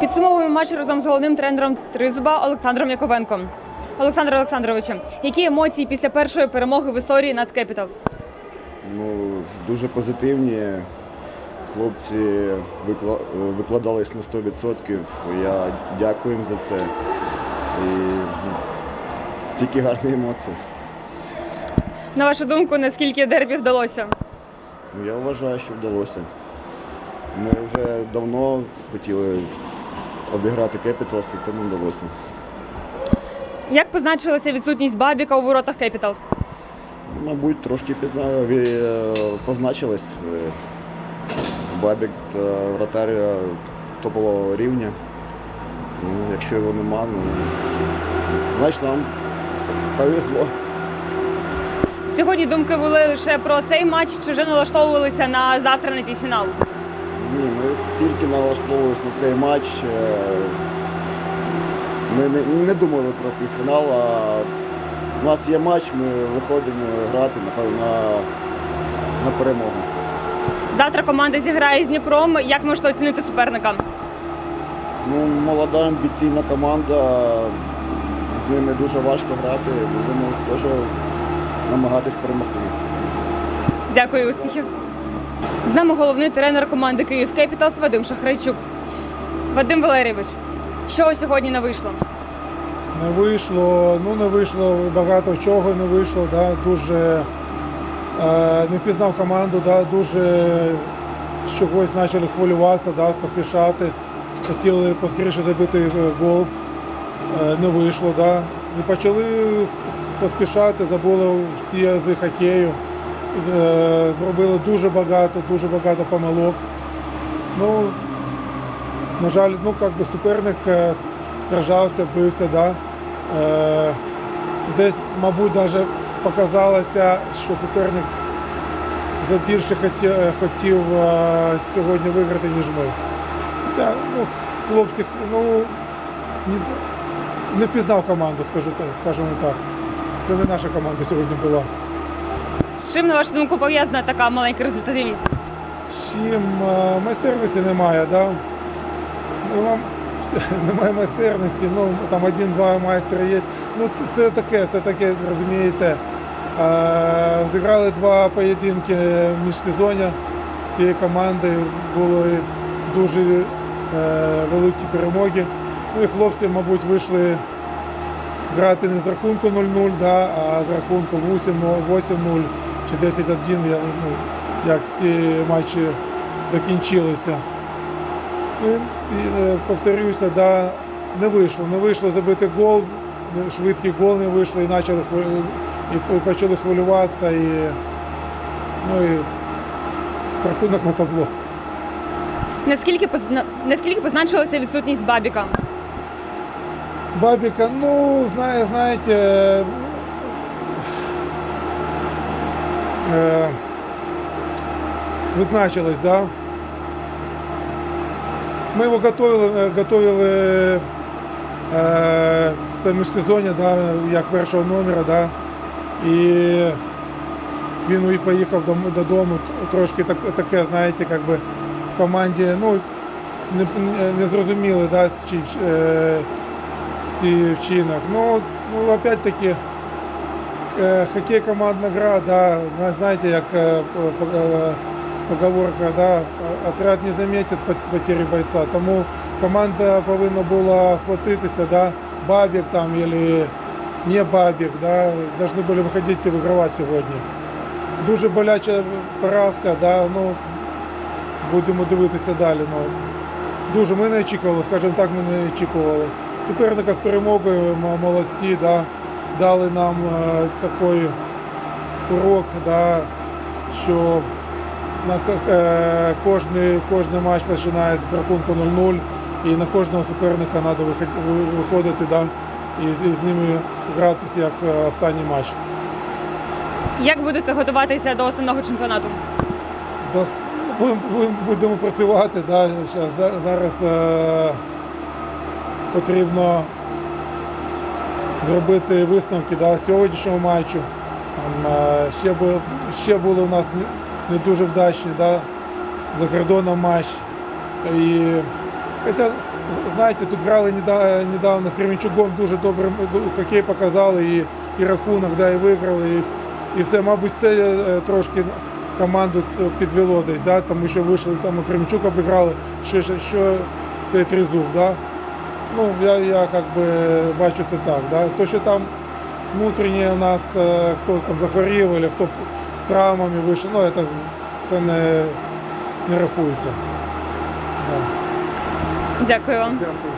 Підсумовуємо матч разом з головним тренером Тризуба Олександром Яковенком. Олександр Олександровичу, які емоції після першої перемоги в історії над Кепіталс? Ну, дуже позитивні. Хлопці викла- викладались на 100%. Я дякую їм за це. І ну, тільки гарні емоції. На вашу думку, наскільки дербі вдалося? Ну, Я вважаю, що вдалося. Ми вже давно хотіли обіграти Кепіталс, і це не вдалося. Як позначилася відсутність Бабіка у воротах Кепіталс? Мабуть, трошки пізна... Е, Бабік та вратар е, топового рівня. Ну, якщо його нема, ну, значить нам повезло. Сьогодні думки були лише про цей матч, чи вже налаштовувалися на завтра на півфінал? Ні, ми тільки налаштовувалися на цей матч. Е, Ми не, не думали про півфінал, а у нас є матч, ми виходимо грати напевно, на, на перемогу. Завтра команда зіграє з Дніпром. Як можете оцінити суперника? Ну, молода амбіційна команда, з ними дуже важко грати, будемо теж намагатись перемогти. Дякую, успіхів. З нами головний тренер команди Київ Кепіталс Вадим Шахрайчук. Вадим Валерійович, що сьогодні не вийшло? Не вийшло, ну не вийшло, багато чого не вийшло. Да, дуже е, не впізнав команду, да, дуже чогось почали хвилюватися, да, поспішати. Хотіли поскоріше забити гол, е, не вийшло. Да. І почали поспішати, забули всі ази хокею. Е, зробили дуже багато, дуже багато помилок. Ну, на жаль, ну би суперник е, сражався, бився, да. Е, десь, мабуть, навіть показалося, що суперник за більше хотів, сьогодні виграти, ніж ми. Хоча, ну, хлопці, ну, не, не впізнав команду, скажу скажімо так. Це не наша команда сьогодні була. З чим, на вашу думку, пов'язана така маленька результативність? З чим е, майстерності немає, да? Нема- немає майстерності, ну там один-два майстри є. Ну це, це таке, це таке, розумієте. Е, Зіграли два поєдинки міжсезоння цієї команди, були дуже е, великі перемоги. Ну і хлопці, мабуть, вийшли грати не з рахунку 0-0, да, а з рахунку 8-0 чи 10-1, я, ну, як ці матчі закінчилися. Ну, і, е, повторюся, да, не вийшло. Не вийшло забити гол, швидкий гол не вийшло і почали, і почали хвилюватися. І, ну, і рахунок на табло. Наскільки позна- наскільки позначилася відсутність Бабіка? Бабіка, ну, знає, знаєте, е, визначилось, да? Ми його готували, е, готували е, в міжсезоння, да, як першого номера, да, і він і поїхав дом- додому, трошки так, таке, знаєте, як би в команді, ну, не, не зрозуміли, да, чи, е, ці вчинок. Ну, ну опять-таки, е, хокей командна гра, да, знаєте, як е, е, поговорка, да, отряд не замітить пот- потери бойця, тому команда повинна була сплотитися, да, бабік там, або не бабік, да, должны були виходити і вигравати сьогодні. Дуже боляча поразка, да, ну, будемо дивитися далі. Ну, дуже ми не очікували, скажімо так, ми не очікували. Суперника з перемогою молодці, да, дали нам е, такий урок, да, що на е, кожний, кожний матч починається з рахунку 0-0 і на кожного суперника треба виходити да, і, з- і з ними гратися як е, останній матч. Як будете готуватися до основного чемпіонату? Дос- Будемо, будемо- будемо працювати. Да. Зараз потрібно зробити висновки да, сьогоднішнього матчу. Там, е, ще, були, ще були у нас не, дуже вдачні да, за кордоном матч. І, хоча знаєте, тут грали недавно з Кременчугом, дуже добре хокей показали і, і рахунок, да, і виграли, і, і все. Мабуть, це е, трошки команду підвело десь, да, тому що вийшли там і Кременчук обіграли, що, що, що це тризуб. Да. Ну, я, я как бы бачу це так. Да. То, що там внутрішнє у нас е, хто там захворів, або хто з травмами вийшов, ну, це, це не, не рахується. Да. Дякую вам. Дякую.